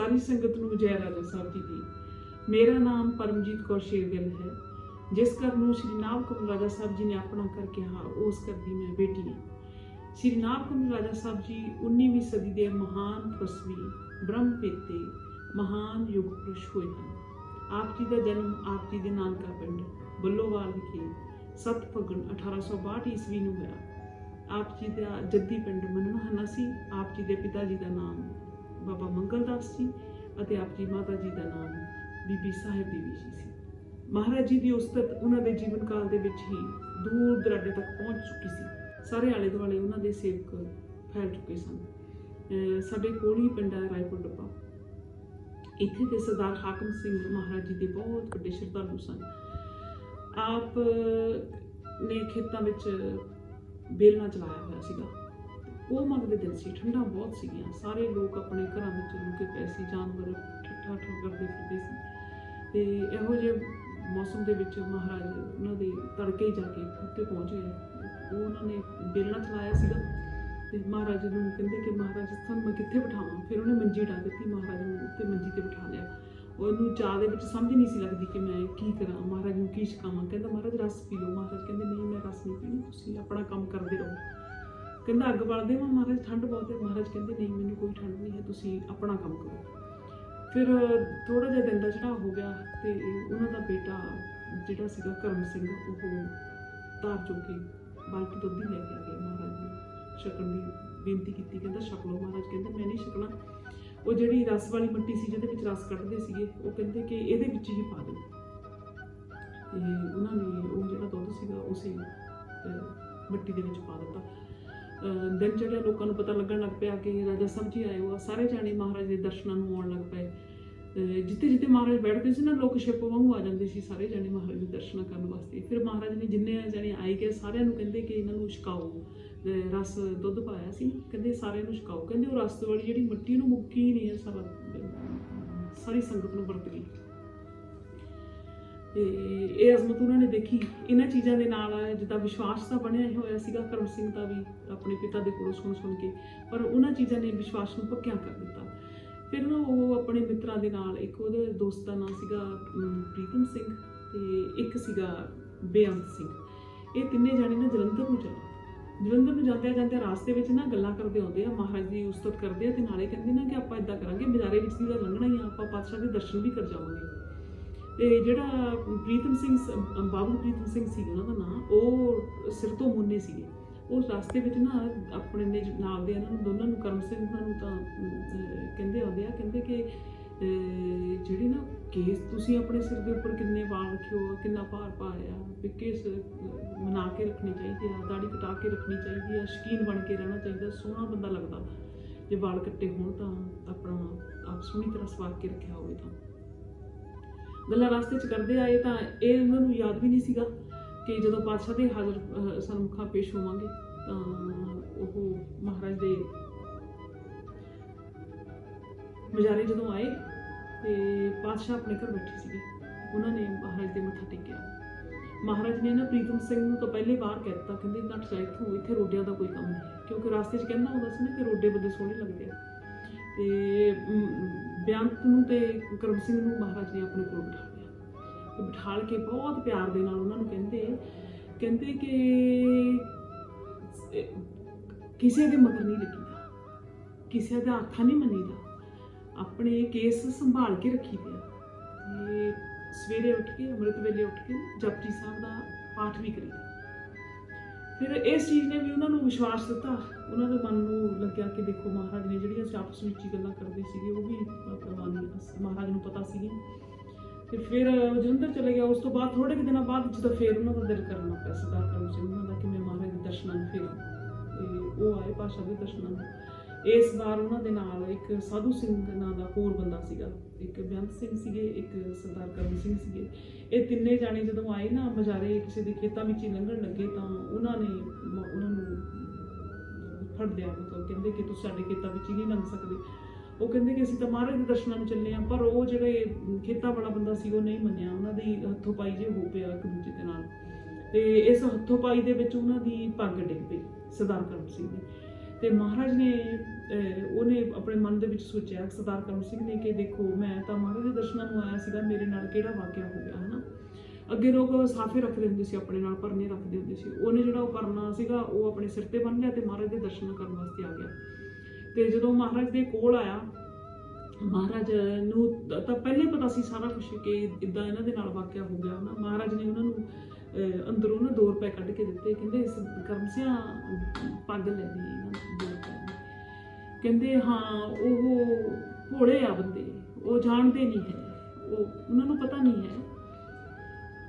ਸਾਰੀ ਸੰਗਤ ਨੂੰ ਜੈ ਰਾਜਾ ਸਾਹਿਬ ਜੀ ਦੀ। ਮੇਰਾ ਨਾਮ ਪਰਮਜੀਤ ਕੌਰ ਸ਼ੇਰਗਿੱਲ ਹੈ। ਜਿਸ ਘਰ ਨੂੰ ਸ਼੍ਰੀ ਨਾਭ ਕਮਲ ਰਾਜਾ ਸਾਹਿਬ ਜੀ ਨੇ ਆਪਣਾ ਕਰ ਕਿਹਾ, ਉਸ ਘਰ ਦੀ ਮੈਂ ਬੇਟੀ ਹਾਂ। ਸ਼੍ਰੀ ਨਾਭ ਕਮਲ ਰਾਜਾ ਸਾਹਿਬ ਜੀ 19ਵੀਂ ਸਦੀ ਦੇ ਮਹਾਨ ਤਪਸਵੀ ਬ੍ਰਹਮ ਪੇਤੇ, ਮਹਾਨ ਯੁਗ ਪੁਰਸ਼ ਹੋਏ ਹਨ। ਆਪ ਜੀ ਦਾ ਜਨਮ ਆਪ ਜੀ ਦੇ ਨਾਨਕਾ ਪਿੰਡ ਬੱਲੋਵਾਲ ਵਿਖੇ 7 ਫੱਗਣ 1862 ਈਸਵੀ ਨੂੰ ਹੋਇਆ। ਆਪ ਜੀ ਦਾ ਜੱਦੀ ਪਿੰਡ ਮਨਮਹਨਾ ਸੀ। ਆਪ ਜੀ ਦੇ ਪਿਤਾ ਜੀ ਦਾ ਨਾਮ ਬਾਬਾ ਮੰਗਲਦਾਸ ਜੀ ਅਤੇ ਆਪ ਜੀ ਮਾਤਾ ਜੀ ਦਾ ਨਾਮ ਬੀਬੀ ਸਾਹਿਬ ਦੇਵੀ ਜੀ ਸੀ। ਮਹਾਰਾਜ ਜੀ ਦੀ ਉਸਤਤ ਉਹਨਾਂ ਦੇ ਜੀਵਨ ਕਾਲ ਦੇ ਵਿੱਚ ਹੀ ਦੂਰ ਦਰਾਡੇ ਤੱਕ ਪਹੁੰਚ ਚੁੱਕੀ ਸੀ। ਸਾਰੇ ਆਲੇ ਦੁਆਲੇ ਉਹਨਾਂ ਦੇ ਸੇਵਕ ਫੈਲ ਚੁੱਕੇ ਸਨ। ਸਾਡੇ ਕੋਲ ਹੀ ਪਿੰਡ ਹੈ ਰਾਏਪੁਰ ਡੱਬਾ। ਇੱਥੇ ਦੇ ਸਰਦਾਰ ਹਾਕਮ ਸਿੰਘ ਮਹਾਰਾਜ ਜੀ ਦੇ ਬਹੁਤ ਵੱਡੇ ਸ਼ਰਧਾਲੂ ਸਨ। ਆਪ ਨੇ ਖੇਤਾਂ ਵਿੱਚ ਬੇਲਣਾ ਚਲਾਇਆ ਹੋਇਆ ਸੀਗਾ। ਉਹ ਮੰਗਦੇ ਦਿਨ ਸੀ, ਠੰਡਾ ਬਹੁਤ ਸੀਗੀਆਂ। ਸਾਰੇ ਲੋਕ ਆਪਣੇ ਘਰਾਂ ਵਿੱਚ ਲੁਕੇ ਪਏ ਸੀ, ਜਾਨਵਰ ਠੱਠਾ ਠੱਠ ਕਰਦੇ ਫਿਰਦੇ ਸੀ। ਤੇ ਇਹੋ ਜਿਹੇ ਮੌਸਮ ਦੇ ਵਿੱਚ ਮਹਾਰਾਜ ਉਹਨਾਂ ਦੇ ਤੜਕੇ ਹੀ ਜਾ ਕੇ ਉੱਤੇ ਪਹੁੰਚ ਗਏ। ਉਹ ਉਹਨਾਂ ਨੇ ਬੇਲਣਾ ਚਲਾਇਆ ਸੀਗਾ ਤੇ ਮਹਾਰਾਜ ਨੂੰ ਕਹਿੰਦੇ ਕਿ ਮਹਾਰਾਜ ਤੁਹਾਨੂੰ ਮੈਂ ਕਿੱਥੇ ਬਿਠਾਵਾਂ? ਫਿਰ ਉਹਨੇ ਮੰਜੀ ਢਾ ਦਿੱਤੀ, ਮਹਾਰਾਜ ਨੂੰ ਉੱਤੇ ਮੰਜੀ ਤੇ ਬਿਠਾ ਲਿਆ। ਉਹਨੂੰ ਚਾਹ ਦੇ ਵਿੱਚ ਸਮਝ ਨਹੀਂ ਸੀ ਲੱਗਦੀ ਕਿ ਮੈਂ ਕੀ ਕਰਾਂ, ਮਹਾਰਾਜ ਨੂੰ ਕੀ ਸਿਖਾਵਾਂ ਕਹਿੰਦਾ, ਮਹਾਰਾਜ, ਰਸ ਪੀ ਲਓ। ਮਹਾਰਾਜ ਕਹਿੰਦੇ, ਨਹੀਂ, ਮੈਂ ਰਸ ਨਹੀਂ ਪੀਣੀ, ਤੁਸੀਂ ਆਪਣਾ ਕੰਮ ਕਰਦੇ ਰਹੋ। ਕਹਿੰਦਾ ਅੱਗ ਬਾਲਦੇ ਹਾਂ ਮਹਾਰਾਜ ਠੰਡ ਬਹੁਤ ਹੈ। ਮਹਾਰਾਜ ਕਹਿੰਦੇ ਨਹੀਂ ਮੈਨੂੰ ਕੋਈ ਠੰਡ ਨਹੀਂ ਹੈ ਤੁਸੀਂ ਆਪਣਾ ਕੰਮ ਕਰੋ। ਫਿਰ ਥੋੜਾ ਜਿਹਾ ਦਿਨ ਦਾ ਚੜਾਅ ਹੋ ਗਿਆ ਤੇ ਉਹਨਾਂ ਦਾ ਬੇਟਾ ਜਿਹੜਾ ਸੀਗਾ ਕਰਮ ਸਿੰਘ ਉਹ ਤਾਰ ਚੋ ਕੇ ਬਾਲਟੀ ਦੁੱਧ ਲੈ ਕੇ ਆ ਗਿਆ ਮਹਾਰਾਜ ਨੂੰ। ਛਕਣ ਦੀ ਬੇਨਤੀ ਕੀਤੀ ਕਹਿੰਦਾ ਛਕ ਲਓ ਮਹਾਰਾਜ। ਕਹਿੰਦੇ ਮੈਂ ਨਹੀਂ ਛਕਣਾ। ਉਹ ਜਿਹੜੀ ਰਸ ਵਾਲੀ ਮਿੱਟੀ ਸੀ ਜਿਹਦੇ ਵਿੱਚ ਰਸ ਕੱਢਦੇ ਸੀਗੇ ਉਹ ਕਹਿੰਦੇ ਕਿ ਇਹਦੇ ਵਿੱਚ ਹੀ ਪਾ ਦਿਓ। ਤੇ ਉਹਨਾਂ ਨੇ ਉਹ ਜਿਹੜਾ ਦੁੱਧ ਸੀਗਾ ਉਸੇ ਅਹ, ਮਿੱਟੀ ਦੇ ਵਿੱਚ ਪਾ ਦਿੱਤਾ। ਅਹ, ਦਿਨ ਚੜਿਆ ਲੋਕਾਂ ਨੂੰ ਪਤਾ ਲੱਗਣ ਲੱਗ ਪਿਆ ਕਿ ਰਾਜਾ ਸਾਹਿਬ ਜੀ ਆਏ ਹੋ ਸਾਰੇ ਜਾਣੇ ਮਹਾਰਾਜ ਦੇ ਦਰਸ਼ਨਾਂ ਨੂੰ ਆਉਣ ਲੱਗ ਪਏ। ਅਹ, ਜਿੱਥੇ ਜਿੱਥੇ ਮਹਾਰਾਜ ਬੈਠਦੇ ਸੀ ਨਾ ਲੋਕ ਛਿਪ ਵਾਂਗੂ ਆ ਜਾਂਦੇ ਸੀ। ਸਾਰੇ ਜਾਣੇ ਮਹਾਰਾਜ ਦੇ ਦਰਸ਼ਨਾਂ ਕਰਨ ਵਾਸਤੇ। ਫਿਰ ਮਹਾਰਾਜ ਨੇ ਜਿੰਨੇ ਜਾਣੇ ਆਏ ਗਏ ਸਾਰਿਆਂ ਨੂੰ ਕਹਿੰਦੇ ਕਿ ਇਹਨਾਂ ਨੂੰ ਛਕਾਓ। ਰਸ ਦੁੱਧ ਪਾਇਆ ਸੀ। ਕਹਿੰਦੇ ਸਾਰਿਆਂ ਨੂੰ ਛਕਾਓ। ਕਹਿੰਦੇ ਉਹ ਰਸ ਵਾਲੀ ਜਿਹੜੀ ਮਿੱਟੀ ਨੂੰ ਮੁੱਕੀ ਨਹੀਂ ਹੈ ਸਾਰਾ ਸਾਰੀ ਸੰਗਤ ਨੂੰ ਵਰਤ ਗਈ ਤੇ ਇਹ ਅਜ਼ਮਤ ਉਹਨਾਂ ਨੇ ਦੇਖੀ। ਇਹਨਾਂ ਚੀਜ਼ਾਂ ਦੇ ਨਾਲ ਜਿੱਦਾਂ ਵਿਸ਼ਵਾਸ ਤਾਂ ਬਣਿਆ ਹੀ ਹੋਇਆ ਸੀਗਾ, ਕਰਮ ਸਿੰਘ ਦਾ ਵੀ ਆਪਣੇ ਪਿਤਾ ਦੇ ਕੋਲੋਂ ਸੁਣ ਸੁਣ ਕੇ, ਪਰ ਉਹਨਾਂ ਚੀਜ਼ਾਂ ਨੇ ਵਿਸ਼ਵਾਸ ਨੂੰ ਪੱਕਿਆ ਕਰ ਦਿੱਤਾ। ਫਿਰ ਨਾ ਉਹ ਆਪਣੇ ਮਿੱਤਰਾਂ ਦੇ ਨਾਲ ਇੱਕ ਉਹਦੇ ਦੋਸਤ ਦਾ ਨਾਮ ਸੀਗਾ ਪ੍ਰੀਤਮ ਸਿੰਘ ਤੇ ਇੱਕ ਸੀਗਾ ਬੇਅੰਤ ਸਿੰਘ। ਇਹ ਤਿੰਨੇ ਜਾਣੇ ਨਾ ਜਲੰਧਰ ਨੂੰ ਚਲੇ ਜਲੰਧਰ ਨੂੰ ਜਾਂਦੇ ਜਾਂਦੇ ਰਾਸਤੇ ਵਿੱਚ ਨਾ ਗੱਲਾਂ ਕਰਦੇ ਆਉਂਦੇ ਆ, ਮਹਾਰਾਜ ਦੀ ਉਸਤਤ ਕਰਦੇ ਆ ਤੇ ਨਾਲੇ ਕਹਿੰਦੇ ਨਾ ਕਿ ਆਪਾਂ ਇਦਾਂ ਕਰਾਂਗੇ, ਬਾਜ਼ਾਰੇ ਵਿੱਚ ਦੀ ਤਾਂ ਲੰਘਣਾ ਹੀ ਆ, ਆਪਾਂ ਪਾਤਸ਼ਾਹ ਦੇ ਦਰਸ਼ਨ ਵੀ ਕਰ ਜਾਵਾਂਗੇ। ਤੇ ਜਿਹੜਾ ਪ੍ਰੀਤਮ ਸਿੰਘ ਸ- ਬਾਬੂ ਪ੍ਰੀਤਮ ਸਿੰਘ ਸੀ ਉਹਨਾਂ ਦਾ ਨਾਮ ਉਹ ਸਿਰ ਤੋਂ ਮੁੰਨੇ ਸੀਗੇ। ਉਹ ਰਸਤੇ ਵਿੱਚ ਨਾ ਆਪਣੇ ਨੇ ਨਾਲ ਦੇ ਇਹਨਾਂ ਨੂੰ ਦੋਨਾਂ ਨੂੰ ਕਰਮ ਸਿੰਘ ਉਹਨਾਂ ਨੂੰ ਤਾਂ ਕਹਿੰਦੇ ਆਉਂਦੇ ਆ ਕਹਿੰਦੇ ਕਿ ਅਹ, ਜਿਹੜੀ ਨਾ ਕੇਸ ਤੁਸੀਂ ਆਪਣੇ ਸਿਰ ਦੇ ਉੱਪਰ ਕਿੰਨੇ ਵਾਲ ਰੱਖਿਓ ਕਿੰਨਾ ਭਾਰ ਪਾਇਆ ਵੀ ਕੇਸ ਮਨਾ ਕੇ ਰੱਖਣੇ ਚਾਹੀਦੇ ਆ ਦਾੜੀ ਕਟਾ ਕੇ ਰੱਖਣੀ ਚਾਹੀਦੀ ਆ ਸ਼ਕੀਨ ਬਣ ਕੇ ਰਹਿਣਾ ਚਾਹੀਦਾ ਸੋਹਣਾ ਬੰਦਾ ਲੱਗਦਾ। ਜੇ ਵਾਲ ਕੱਟੇ ਹੋਣ ਤਾਂ ਆਪਣਾ ਆਪ ਸੋਹਣੀ ਤਰ੍ਹਾਂ ਸਵਾਰ ਕੇ ਰੱਖਿਆ ਹੋਵੇ ਤਾਂ। ਗੱਲਾਂ ਰਸਤੇ 'ਚ ਕਰਦੇ ਆਏ ਤਾਂ ਇਹ ਉਹਨਾਂ ਨੂੰ ਯਾਦ ਵੀ ਨਹੀਂ ਸੀਗਾ ਕਿ ਜਦੋਂ ਪਾਤਸ਼ਾਹ ਦੇ ਹਾਜ਼ਰ ਅਹ, ਪੇਸ਼ ਹੋਵਾਂਗੇ ਤਾਂ ਉਹ ਮਹਾਰਾਜ ਦੇ ਮਜਾਰੇ ਜਦੋਂ ਆਏ ਤੇ ਪਾਤਸ਼ਾਹ ਆਪਣੇ ਘਰ ਬੈਠੇ ਸੀਗੇ। ਉਹਨਾਂ ਨੇ ਮਹਾਰਾਜ ਦੇ ਮੱਥਾ ਟੇਕਿਆ। ਮਹਾਰਾਜ ਨੇ ਨਾ ਪ੍ਰੀਤਮ ਸਿੰਘ ਨੂੰ ਤਾਂ ਪਹਿਲੇ ਵਾਰ ਕਹਿ ਦਿੱਤਾ ਕਹਿੰਦੇ ਨੱਠ ਜਾ ਇੱਥੋਂ ਇੱਥੇ ਰੋਡਿਆਂ ਦਾ ਕੋਈ ਕੰਮ ਨਹੀਂ। ਕਿਉਂਕਿ ਰਸਤੇ 'ਚ ਕਹਿੰਦਾ ਹੁੰਦਾ ਸੀ ਨਾ ਕਿ ਰੋਡੇ ਬੰਦੇ ਸੋਹਣੇ ਲੱਗਦੇ ਆ। ਤੇ ਬੇਅੰਤ ਨੂੰ ਤੇ ਕਰਮ ਸਿੰਘ ਨੂੰ ਮਹਾਰਾਜ ਨੇ ਆਪਣੇ ਕੋਲ ਬਿਠਾ ਲਿਆ। ਤੇ ਬਿਠਾਲ ਕੇ ਬਹੁਤ ਪਿਆਰ ਦੇ ਨਾਲ ਉਹਨਾਂ ਨੂੰ ਕਹਿੰਦੇ ਕਹਿੰਦੇ ਕਿ ਕਿਸੇ ਦੇ ਮਗਰ ਨਹੀਂ ਲੱਗੀਦਾ। ਕਿਸੇ ਦਾ ਆਖਾ ਨਹੀਂ ਮੰਨੀਦਾ। ਆਪਣੇ ਕੇਸ ਸੰਭਾਲ ਕੇ ਰੱਖੀਦੇ ਆ ਸਵੇਰੇ ਉੱਠ ਕੇ, ਅੰਮ੍ਰਿਤ ਵੇਲੇ ਉੱਠ ਕੇ ਜਪਜੀ ਸਾਹਿਬ ਦਾ ਪਾਠ ਵੀ ਕਰੀਦਾ। ਫਿਰ ਇਸ ਚੀਜ਼ ਨੇ ਵੀ ਉਹਨਾਂ ਨੂੰ ਵਿਸ਼ਵਾਸ ਦਿੱਤਾ। ਉਹਨਾਂ ਦੇ ਮਨ ਨੂੰ ਲੱਗਿਆ ਕਿ ਦੇਖੋ ਮਹਾਰਾਜ ਨੇ ਜਿਹੜੀਆਂ ਅਸੀਂ ਆਪਸ ਵਿੱਚ ਹੀ ਗੱਲਾਂ ਕਰਦੇ ਸੀਗੇ, ਉਹ ਵੀ ਮਹਾਰਾਜ ਨੂੰ ਪਤਾ ਸੀਗੀਆਂ। ਤੇ ਫਿਰ ਜਲੰਧਰ ਚਲੇ ਗਿਆ। ਉਸ ਤੋਂ ਬਾਅਦ ਥੋੜੇ ਕੁ ਦਿਨਾਂ ਬਾਅਦ ਜਦੋਂ ਫਿਰ ਉਹਨਾਂ ਦਾ ਦਿਲ ਕਰਨਾ ਪਿਆ, ਸਰਦਾਰ ਕਰਮ ਸਿੰਘ ਉਹਨਾਂ ਦਾ ਕਿ ਮੈਂ ਮਹਾਰਾਜ ਦੇ ਦਰਸ਼ਨਾਂ ਨੂੰ ਫੇਰਾਂ, ਤੇ ਉਹ ਆਏ ਪਾਸ਼ਾ ਦੇ ਦਰਸ਼ਨਾਂ ਨੂੰ। ਇਸ ਵਾਰ ਉਹਨਾਂ ਦੇ ਨਾਲ ਇੱਕ ਸਾਧੂ ਸਿੰਘ ਨਾਂ ਦਾ ਹੋਰ ਬੰਦਾ ਸੀਗਾ, ਇੱਕ ਬੇਅੰਤ ਸਿੰਘ ਸੀਗੇ, ਇੱਕ ਸਰਦਾਰ ਕਰਮ ਸਿੰਘ ਸੀਗੇ। ਇਹ ਤਿੰਨੇ ਜਾਣੇ ਜਦੋਂ ਆਏ ਨਾ ਬਜ਼ਾਰੇ ਕਿਸੇ ਦੇ ਖੇਤਾਂ ਵਿੱਚ ਲੰਘਣ ਲੱਗੇ ਤਾਂ ਉਹਨਾਂ ਨੇ ਉਹਨਾਂ ਨੂੰ ਫੜ ਲਿਆ। ਮਤਲਬ ਕਹਿੰਦੇ ਕਿ ਤੁਸੀਂ ਸਾਡੇ ਖੇਤਾਂ ਵਿੱਚ ਨਹੀਂ ਲੰਘ ਸਕਦੇ। ਉਹ ਕਹਿੰਦੇ ਕਿ ਅਸੀਂ ਤਾਂ ਮਹਾਰਾਜ ਦੇ ਦਰਸ਼ਨਾਂ ਨੂੰ ਚੱਲੇ ਆ ਪਰ ਉਹ ਜਿਹੜੇ ਖੇਤਾਂ ਵਾਲਾ ਬੰਦਾ ਸੀ, ਉਹ ਨਹੀਂ ਮੰਨਿਆ। ਉਹਨਾਂ ਦੀ ਹੱਥੋਂ ਪਾਈ ਜੇ ਹੋ ਪਿਆ ਇੱਕ ਦੂਜੇ ਦੇ ਨਾਲ। ਤੇ ਇਸ ਹੱਥੋਂ ਪਾਈ ਦੇ ਵਿੱਚ ਉਹਨਾਂ ਦੀ ਪੱਗ ਡਿੱਗ ਪਈ, ਸਰਦਾਰ ਕਰਮ ਸਿੰਘ ਦੀ। ਤੇ ਮਹਾਰਾਜ ਨੇ ਉਹਨੇ ਆਪਣੇ ਮਨ ਦੇ ਵਿੱਚ ਸੋਚਿਆ, ਸਰਦਾਰ ਕਰਮ ਸਿੰਘ ਨੇ ਕਿ ਦੇਖੋ, ਮੈਂ ਤਾਂ ਮਹਾਰਾਜ ਦੇ ਦਰਸ਼ਨਾਂ ਨੂੰ ਆਇਆ ਸੀਗਾ, ਮੇਰੇ ਨਾਲ ਕਿਹੜਾ ਵਾਕਿਆ ਹੋ ਗਿਆ, ਹਨਾ? ਅੱਗੇ ਲੋਕ ਸਾਫੇ ਰੱਖਦੇ ਹੁੰਦੇ ਸੀ, ਆਪਣੇ ਨਾਲ ਪਰਨੇ ਰੱਖਦੇ ਹੁੰਦੇ ਸੀ। ਉਹਨੇ ਜਿਹੜਾ ਉਹ ਪਰਨਾ ਸੀਗਾ, ਉਹ ਆਪਣੇ ਸਿਰ ਤੇ ਬੰਨ੍ਹ ਲਿਆ ਤੇ ਮਹਾਰਾਜ ਦੇ ਦਰਸ਼ਨ ਕਰਨ ਵਾਸਤੇ ਆ ਗਿਆ। ਤੇ ਜਦੋਂ ਮਹਾਰਾਜ ਦੇ ਕੋਲ ਆਇਆ, ਮਹਾਰਾਜ ਨੂੰ ਤ- ਤਾਂ ਪਹਿਲੇ ਪਤਾ ਸੀ ਸਾਰਾ ਕੁਝ ਕਿ ਇਦਾਂ ਇਹਨਾਂ ਦੇ ਨਾਲ ਵਾਕਿਆ ਹੋ ਗਿਆ ਨਾ ਮਹਾਰਾਜ ਨੇ ਉਹਨਾਂ ਨੂੰ ਅੰਦਰੋਂ ਨਾ 2 ਰੁਪਏ ਕੱਢ ਕੇ ਦਿੱਤੇ। ਕਹਿੰਦੇ, ਇਸ ਕਰਮ ਸਿਆ ਪੱਗ ਲੈ ਦੀ ਕਹਿੰਦੇ ਹਾਂ, ਉਹ ਭੋਲੇ ਆ ਬੰਦੇ, ਉਹ ਜਾਣਦੇ ਨਹੀਂ ਹੈ। ਉਹ, ਉਹਨਾਂ ਨੂੰ ਪਤਾ ਨਹੀਂ ਹੈ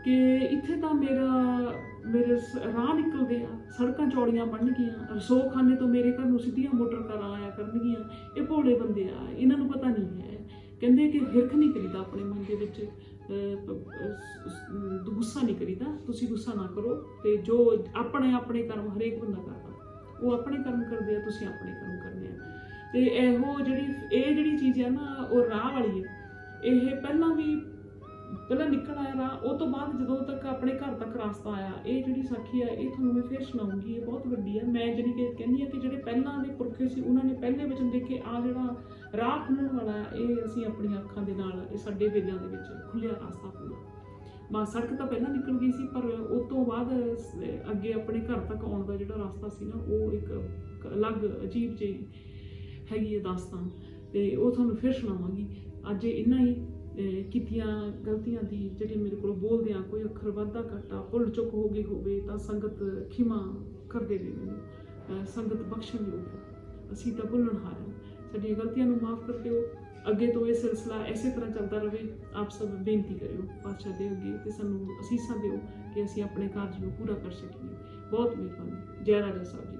ਕਿ ਇੱਥੇ ਤਾਂ ਮੇਰਾ, ਮੇਰੇ ਸ- ਰਾਹ ਨਿਕਲ ਗਿਆ ਸੜਕਾਂ ਚੌੜੀਆਂ ਬਣ ਗਈਆਂ, ਰਸੋਖਾਨੇ ਤੋਂ ਮੇਰੇ ਘਰ ਨੂੰ ਸਿੱਧੀਆਂ ਮੋਟਰ ਕਾਰਾਂ ਆਇਆ ਕਰਨਗੀਆਂ, ਇਹ ਭੋਲੇ ਬੰਦੇ ਆ, ਇਹਨਾਂ ਨੂੰ ਪਤਾ ਨਹੀਂ ਹੈ। ਕਹਿੰਦੇ ਕਿ ਹਿਰਖ ਨਹੀਂ ਕਰੀਦਾ ਆਪਣੇ ਮਨ ਦੇ ਵਿੱਚ ਗੁੱਸਾ ਨਹੀਂ ਕਰੀਦਾ, ਤੁਸੀਂ ਗੁੱਸਾ ਨਾ ਕਰੋ ਤੇ ਜੋ ਆਪਣੇ ਆਪਣੇ ਕਰਮ ਹਰੇਕ ਬੰਦਾ ਕਰਦਾ, ਉਹ ਆਪਣੇ ਕਰਮ ਕਰਦੇ ਆ, ਤੁਸੀਂ ਆਪਣੇ ਕਰਮ ਕਰਨੇ ਆ। ਤੇ ਇਹੋ ਜਿਹੜੀ, ਇਹ ਜਿਹੜੀ ਚੀਜ਼ ਹੈ ਨਾ, ਉਹ ਰਾਹ ਵਾਲੀ ਹੈ ਇਹ ਪਹਿਲਾਂ ਵੀ, ਪਹਿਲਾਂ ਨਿਕਲ ਆਇਆ ਰਾਹ, ਉਹ ਤੋਂ ਬਾਅਦ ਜਦੋਂ ਤੱਕ ਆਪਣੇ ਘਰ ਤੱਕ ਰਸਤਾ ਆਇਆ, ਇਹ ਜਿਹੜੀ ਸਾਖੀ ਹੈ ਇਹ ਤੁਹਾਨੂੰ ਮੈਂ ਫੇਰ ਸੁਣਾਉਂਗੀ, ਇਹ ਬਹੁਤ ਵੱਡੀ ਹੈ ਮੈਂ ਜਿਹੜੀ ਕਿ ਕਹਿੰਦੀ ਆ ਕਿ ਜਿਹੜੇ ਪਹਿਲਾਂ ਦੇ ਪੁਰਖੇ ਸੀ, ਉਹਨਾਂ ਨੇ ਪਹਿਲੇ ਵਚਨ ਕੇ ਆ ਜਿਹੜਾ ਰਾਹ ਖੁੱਲਣ ਵਾਲਾ, ਇਹ ਅਸੀਂ ਆਪਣੀਆਂ ਅੱਖਾਂ ਦੇ ਨਾਲ, ਇਹ ਸਾਡੇ ਵੇਲਿਆਂ ਦੇ ਵਿੱਚ ਖੁੱਲਿਆ ਰਸਤਾ ਪੂਰਾ ਮਾ ਸੜਕ ਤਾਂ ਪਹਿਲਾਂ ਨਿਕਲ ਗਈ ਸੀ, ਪਰ ਉਸ ਤੋਂ ਬਾਅਦ ਅੱਗੇ ਆਪਣੇ ਘਰ ਤੱਕ ਆਉਣ ਦਾ ਜਿਹੜਾ ਰਸਤਾ ਸੀ ਨਾ, ਉਹ ਇੱਕ ਅਲੱਗ ਅਜੀਬ ਜਿਹੀ ਹੈਗੀ ਹੈ ਦਾਸਤਾਨ। ਤੇ ਉਹ ਤੁਹਾਨੂੰ ਫਿਰ ਸੁਣਾਵਾਂਗੀ। ਅੱਜ ਇਹਨਾਂ ਹੀ ਕੀਤੀਆਂ ਗਲਤੀਆਂ ਦੀ ਜਿਹੜੀ ਮੇਰੇ ਕੋਲ ਬੋਲਦਿਆਂ ਕੋਈ ਅੱਖਰ ਵਾਧਾ ਘਾਟਾ ਭੁੱਲ ਚੁੱਕ ਹੋ ਗਈ ਹੋਵੇ ਤਾਂ ਸੰਗਤ ਖਿਮਾ ਕਰ ਦੇਵੇ ਮੈਨੂੰ। ਸੰਗਤ ਬਖਸ਼ਣ ਯੋਗ ਅਸੀਂ ਤਾਂ ਭੁੱਲਣ ਹਾਰ ਸਾਡੀਆਂ ਗਲਤੀਆਂ ਨੂੰ ਮਾਫ ਕਰ ਦਿਓ। ਅੱਗੇ ਤੋਂ ਇਹ ਸਿਲਸਿਲਾ ਇਸੇ ਤਰ੍ਹਾਂ ਚੱਲਦਾ ਰਹੇ ਆਪ ਸਭ ਬੇਨਤੀ ਕਰਿਓ ਪਾਤਸ਼ਾਹ ਦੇ ਅੱਗੇ ਤੇ ਸਾਨੂੰ ਅਸੀਸਾਂ ਦਿਓ ਕਿ ਅਸੀਂ ਆਪਣੇ ਕਾਰਜ ਨੂੰ ਪੂਰਾ ਕਰ ਸਕੀਏ। ਬਹੁਤ ਮਿਹਰਬਾਨੀ। ਜੈ ਰਾਜਾ ਸਾਹਿਬ ਜੀ।